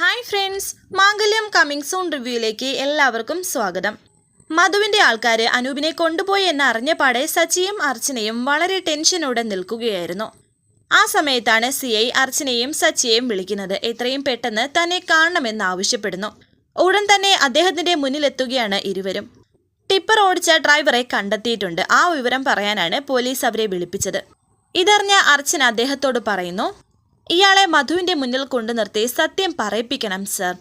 Hi friends Mangalyam coming soon റിവ്യൂയിലേക്ക് എല്ലാവർക്കും സ്വാഗതം. മധുവിന്റെ ആൾക്കാർ അനൂപിനെ കൊണ്ടുപോയി എന്ന് അറിഞ്ഞ പാടെ സച്ചിയും അർച്ചനയും വളരെ ടെൻഷനോടെ നിൽക്കുകയായിരുന്നു. ആ സമയത്താണ് സി ഐ അർച്ചനയും സച്ചിയെയും വിളിക്കുന്നത്. എത്രയും പെട്ടെന്ന് തന്നെ കാണണമെന്ന് ആവശ്യപ്പെടുന്നു. ഉടൻ തന്നെ അദ്ദേഹത്തിന്റെ മുന്നിലെത്തുകയാണ് ഇരുവരും. ടിപ്പർ ഓടിച്ച ഡ്രൈവറെ കണ്ടെത്തിയിട്ടുണ്ട്. ആ വിവരം പറയാനാണ് പോലീസ് അവരെ വിളിപ്പിച്ചത്. ഇതറിഞ്ഞ അർച്ചന അദ്ദേഹത്തോട് പറയുന്നു ഇയാളെ മധുവിന്റെ മുന്നിൽ കൊണ്ടു നിർത്തി സത്യം പറയിപ്പിക്കണം സർ.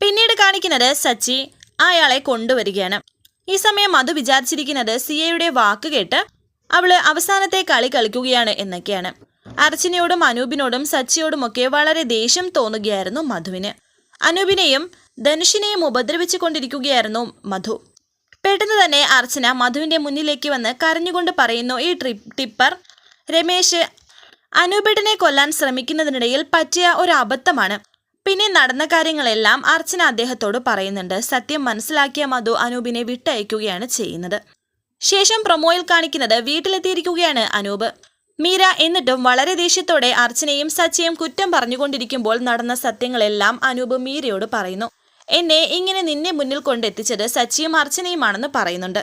പിന്നീട് കാണിക്കുന്നത് സച്ചി അയാളെ കൊണ്ടുവരികയാണ്. ഈ സമയം മധു വിചാരിച്ചിരിക്കുന്നത് സിയയുടെ വാക്ക് കേട്ട് അവൾ അവസാനത്തെ കളി കളിക്കുകയാണ് എന്നൊക്കെയാണ്. അർച്ചനയോടും അനൂപിനോടും സച്ചിയോടുമൊക്കെ വളരെ ദേഷ്യം തോന്നുകയായിരുന്നു മധുവിന്. അനൂപിനെയും ധനുഷിനെയും ഉപദ്രവിച്ചു കൊണ്ടിരിക്കുകയായിരുന്നു മധു. പെട്ടെന്ന് തന്നെ അർച്ചന മധുവിന്റെ മുന്നിലേക്ക് വന്ന് കരഞ്ഞുകൊണ്ട് പറയുന്നു ഈ ട്രിപ്പ് ടിപ്പർ രമേശ് അനൂപേട്ടനെ കൊല്ലാൻ ശ്രമിക്കുന്നതിനിടയിൽ പറ്റിയ ഒരു അബദ്ധമാണ്. പിന്നെ നടന്ന കാര്യങ്ങളെല്ലാം അർച്ചന അദ്ദേഹത്തോട് പറയുന്നുണ്ട്. സത്യം മനസ്സിലാക്കിയ മധു അനൂപിനെ വിട്ടയക്കുകയാണ് ചെയ്യുന്നത്. ശേഷം പ്രൊമോയിൽ കാണിക്കുന്നത് വീട്ടിലെത്തിയിരിക്കുകയാണ് അനൂപ്. മീര എന്നിട്ടും വളരെ ദേഷ്യത്തോടെ അർച്ചനയും സച്ചയും കുറ്റം പറഞ്ഞുകൊണ്ടിരിക്കുമ്പോൾ നടന്ന സത്യങ്ങളെല്ലാം അനൂപ് മീരയോട് പറയുന്നു. എന്നെ ഇങ്ങനെ നിന്നെ മുന്നിൽ കൊണ്ടെത്തിച്ചത് സച്ചിയും അർച്ചനയുമാണെന്ന് പറയുന്നുണ്ട്.